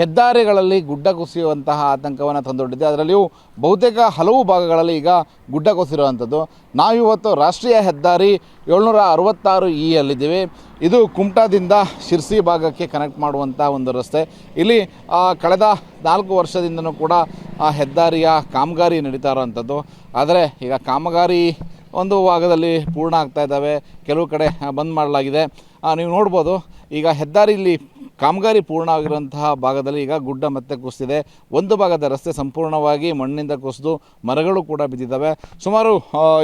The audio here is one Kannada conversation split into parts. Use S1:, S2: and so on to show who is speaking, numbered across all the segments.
S1: ಹೆದ್ದಾರಿಗಳಲ್ಲಿ ಗುಡ್ಡ ಕುಸಿಯುವಂತಹ ಆತಂಕವನ್ನು ತಂದೊಡ್ಡಿದೆ. ಅದರಲ್ಲಿಯೂ ಬಹುತೇಕ ಹಲವು ಭಾಗಗಳಲ್ಲಿ ಈಗ ಗುಡ್ಡ ಕುಸಿರುವಂಥದ್ದು. ನಾವಿವತ್ತು ರಾಷ್ಟ್ರೀಯ ಹೆದ್ದಾರಿ ಏಳ್ನೂರ ಅರವತ್ತಾರು ಇ ಯಲ್ಲಿದ್ದೀವಿ. ಇದು ಕುಮಟಾದಿಂದ ಶಿರ್ಸಿ ಭಾಗಕ್ಕೆ ಕನೆಕ್ಟ್ ಮಾಡುವಂಥ ಒಂದು ರಸ್ತೆ. ಇಲ್ಲಿ ಕಳೆದ ನಾಲ್ಕು ವರ್ಷದಿಂದನೂ ಕೂಡ, ಆ, ಹೆದ್ದಾರಿಯ ಕಾಮಗಾರಿ ನಡೀತಾ ಇರೋವಂಥದ್ದು. ಆದರೆ ಈಗ ಕಾಮಗಾರಿ ಒಂದು ಭಾಗದಲ್ಲಿ ಪೂರ್ಣ ಆಗ್ತಾ ಇದ್ದಾವೆ. ಕೆಲವು ಕಡೆ ಬಂದ್ ಮಾಡಲಾಗಿದೆ. ನೀವು ನೋಡ್ಬೋದು, ಈಗ ಹೆದ್ದಾರಿಲಿ ಕಾಮಗಾರಿ ಪೂರ್ಣ ಆಗಿರುವಂತಹ ಭಾಗದಲ್ಲಿ ಈಗ ಗುಡ್ಡ ಮತ್ತೆ ಕುಸಿದಿದೆ. ಒಂದು ಭಾಗದ ರಸ್ತೆ ಸಂಪೂರ್ಣವಾಗಿ ಮಣ್ಣಿಂದ ಕುಸಿದು ಮರಗಳು ಕೂಡ ಬಿದ್ದಿದ್ದಾವೆ. ಸುಮಾರು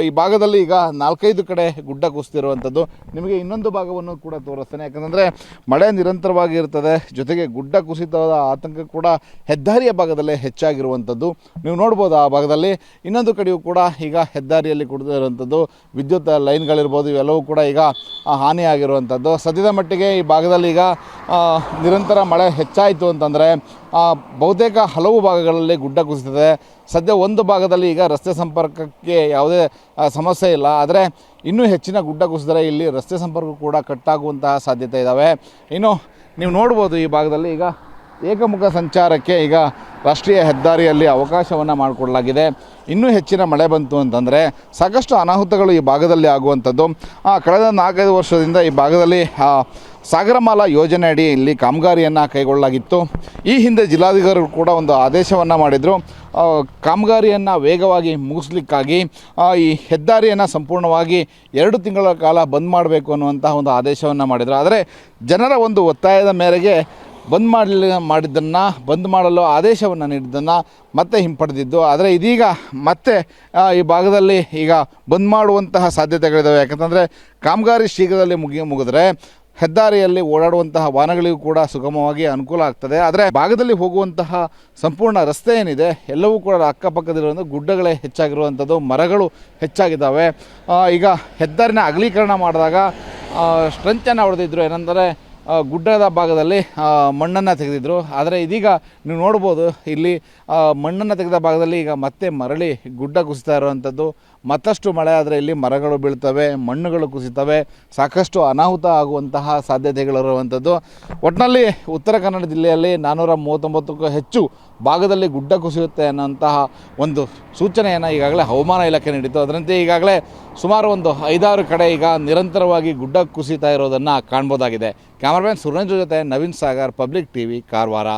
S1: ಈ ಭಾಗದಲ್ಲಿ ಈಗ ನಾಲ್ಕೈದು ಕಡೆ ಗುಡ್ಡ ಕುಸಿದಿರುವಂಥದ್ದು. ನಿಮಗೆ ಇನ್ನೊಂದು ಭಾಗವನ್ನು ಕೂಡ ತೋರಿಸ್ತೇನೆ. ಯಾಕಂದರೆ ಮಳೆ ನಿರಂತರವಾಗಿ ಇರ್ತದೆ. ಜೊತೆಗೆ ಗುಡ್ಡ ಕುಸಿತದ ಆತಂಕ ಕೂಡ ಹೆದ್ದಾರಿಯ ಭಾಗದಲ್ಲೇ ಹೆಚ್ಚಾಗಿರುವಂಥದ್ದು. ನೀವು ನೋಡ್ಬೋದು ಆ ಭಾಗದಲ್ಲಿ. ಇನ್ನೊಂದು ಕಡೆಯೂ ಕೂಡ ಈಗ ಹೆದ್ದಾರಿಯಲ್ಲಿ ಕುಡಿದಿರುವಂಥದ್ದು. ವಿದ್ಯುತ್ ಲೈನ್ಗಳಿರ್ಬೋದು, ಇವೆಲ್ಲವೂ ಕೂಡ ಈಗ ಹಾನಿಯಾಗಿರುವಂಥದ್ದು. ಸದ್ಯದ ಮಟ್ಟಿಗೆ ಈ ಭಾಗದಲ್ಲಿ ಈಗ ನಿರಂತರ ಮಳೆ ಹೆಚ್ಚಾಯಿತು ಅಂತಂದರೆ ಬಹುತೇಕ ಹಲವು ಭಾಗಗಳಲ್ಲಿ ಗುಡ್ಡ ಕುಸಿತದೆ ಸದ್ಯ ಒಂದು ಭಾಗದಲ್ಲಿ ಈಗ ರಸ್ತೆ ಸಂಪರ್ಕಕ್ಕೆ ಯಾವುದೇ ಸಮಸ್ಯೆ ಇಲ್ಲ. ಆದರೆ ಇನ್ನೂ ಹೆಚ್ಚಿನ ಗುಡ್ಡ ಕುಸಿದರೆ ಇಲ್ಲಿ ರಸ್ತೆ ಸಂಪರ್ಕ ಕೂಡ ಕಟ್ಟಾಗುವಂತಹ ಸಾಧ್ಯತೆ ಇದ್ದಾವೆ ಇನ್ನು ನೀವು ನೋಡ್ಬೋದು ಈ ಭಾಗದಲ್ಲಿ ಈಗ ಏಕಮುಖ ಸಂಚಾರಕ್ಕೆ ಈಗ ರಾಷ್ಟ್ರೀಯ ಹೆದ್ದಾರಿಯಲ್ಲಿ ಅವಕಾಶವನ್ನು ಮಾಡಿಕೊಡಲಾಗಿದೆ. ಇನ್ನೂ ಹೆಚ್ಚಿನ ಮಳೆ ಬಂತು ಅಂತಂದರೆ ಸಾಕಷ್ಟು ಅನಾಹುತಗಳು ಈ ಭಾಗದಲ್ಲಿ ಆಗುವಂಥದ್ದು. ಕಳೆದ ನಾಲ್ಕೈದು ವರ್ಷದಿಂದ ಈ ಭಾಗದಲ್ಲಿ ಸಾಗರಮಾಲಾ ಯೋಜನೆ ಅಡಿ ಇಲ್ಲಿ ಕಾಮಗಾರಿಯನ್ನು ಕೈಗೊಳ್ಳಲಾಗಿತ್ತು. ಈ ಹಿಂದೆ ಜಿಲ್ಲಾಧಿಕಾರಿಗಳು ಕೂಡ ಒಂದು ಆದೇಶವನ್ನು ಮಾಡಿದರು. ಕಾಮಗಾರಿಯನ್ನು ವೇಗವಾಗಿ ಮುಗಿಸ್ಲಿಕ್ಕಾಗಿ ಈ ಹೆದ್ದಾರಿಯನ್ನು ಸಂಪೂರ್ಣವಾಗಿ ಎರಡು ತಿಂಗಳ ಕಾಲ ಬಂದ್ ಮಾಡಬೇಕು ಅನ್ನುವಂತಹ ಒಂದು ಆದೇಶವನ್ನು ಮಾಡಿದರು. ಆದರೆ ಜನರ ಒಂದು ಒತ್ತಾಯದ ಮೇರೆಗೆ ಬಂದ್ ಮಾಡಲಿ ಮಾಡಿದ್ದನ್ನು ಬಂದ್ ಮಾಡಲು ಆದೇಶವನ್ನು ನೀಡಿದ್ದನ್ನು ಮತ್ತೆ ಹಿಂಪಡೆದಿದ್ದು. ಆದರೆ ಇದೀಗ ಮತ್ತೆ ಈ ಭಾಗದಲ್ಲಿ ಈಗ ಬಂದ್ ಮಾಡುವಂತಹ ಸಾಧ್ಯತೆಗಳಿದ್ದಾವೆ ಯಾಕಂತಂದರೆ ಕಾಮಗಾರಿ ಶೀಘ್ರದಲ್ಲಿ ಮುಗಿ, ಮುಗಿದ್ರೆ ಹೆದ್ದಾರಿಯಲ್ಲಿ ಓಡಾಡುವಂತಹ ವಾಹನಗಳಿಗೂ ಕೂಡ ಸುಗಮವಾಗಿ ಅನುಕೂಲ ಆಗ್ತದೆ. ಆದರೆ ಭಾಗದಲ್ಲಿ ಹೋಗುವಂತಹ ಸಂಪೂರ್ಣ ರಸ್ತೆ ಏನಿದೆ, ಎಲ್ಲವೂ ಕೂಡ ಅಕ್ಕಪಕ್ಕದಲ್ಲಿರುವಂಥ ಗುಡ್ಡಗಳೇ ಹೆಚ್ಚಾಗಿರುವಂಥದ್ದು, ಮರಗಳು ಹೆಚ್ಚಾಗಿದ್ದಾವೆ. ಈಗ ಹೆದ್ದಾರಿನ ಅಗಲೀಕರಣ ಮಾಡಿದಾಗ ಸ್ಟ್ರೆಂಚನ್ನು ಹೊಡೆದಿದ್ರು, ಏನಂದರೆ ಗುಡ್ಡದ ಭಾಗದಲ್ಲಿ ಮಣ್ಣನ್ನು ತೆಗೆದಿದ್ರು. ಆದರೆ ಇದೀಗ ನೀವು ನೋಡ್ಬೋದು, ಇಲ್ಲಿ ಮಣ್ಣನ್ನು ತೆಗೆದ ಭಾಗದಲ್ಲಿ ಈಗ ಮತ್ತೆ ಮರಳಿ ಗುಡ್ಡ ಕುಸಿತಾ ಇರುವಂಥದ್ದು ಮತ್ತಷ್ಟು ಮಳೆ ಆದರೆ ಇಲ್ಲಿ ಮರಗಳು ಬೀಳ್ತವೆ, ಮಣ್ಣುಗಳು ಕುಸಿತವೆ. ಸಾಕಷ್ಟು ಅನಾಹುತ ಆಗುವಂತಹ ಸಾಧ್ಯತೆಗಳಿರುವಂಥದ್ದು ಒಟ್ಟಿನಲ್ಲಿ ಉತ್ತರ ಕನ್ನಡ ಜಿಲ್ಲೆಯಲ್ಲಿ ನಾನ್ನೂರ ಮೂವತ್ತೊಂಬತ್ತಕ್ಕೂ ಹೆಚ್ಚು ಭಾಗದಲ್ಲಿ ಗುಡ್ಡ ಕುಸಿಯುತ್ತೆ ಅನ್ನೋಂತಹ ಒಂದು ಸೂಚನೆಯನ್ನು ಈಗಾಗಲೇ ಹವಾಮಾನ ಇಲಾಖೆ ನೀಡಿತ್ತು. ಅದರಂತೆ ಈಗಾಗಲೇ ಸುಮಾರು ಒಂದು ಐದಾರು ಕಡೆ ಈಗ ನಿರಂತರವಾಗಿ ಗುಡ್ಡ ಕುಸಿತಾ ಇರೋದನ್ನು ಕಾಣ್ಬೋದಾಗಿದೆ. ಕ್ಯಾಮರಾಮ್ಯಾನ್ ಸುರೇಂದ್ರ ಜೊತೆ ನವೀನ್ ಸಾಗರ್ ಪಬ್ಲಿಕ್ ಟಿವಿ ಕಾರವಾರ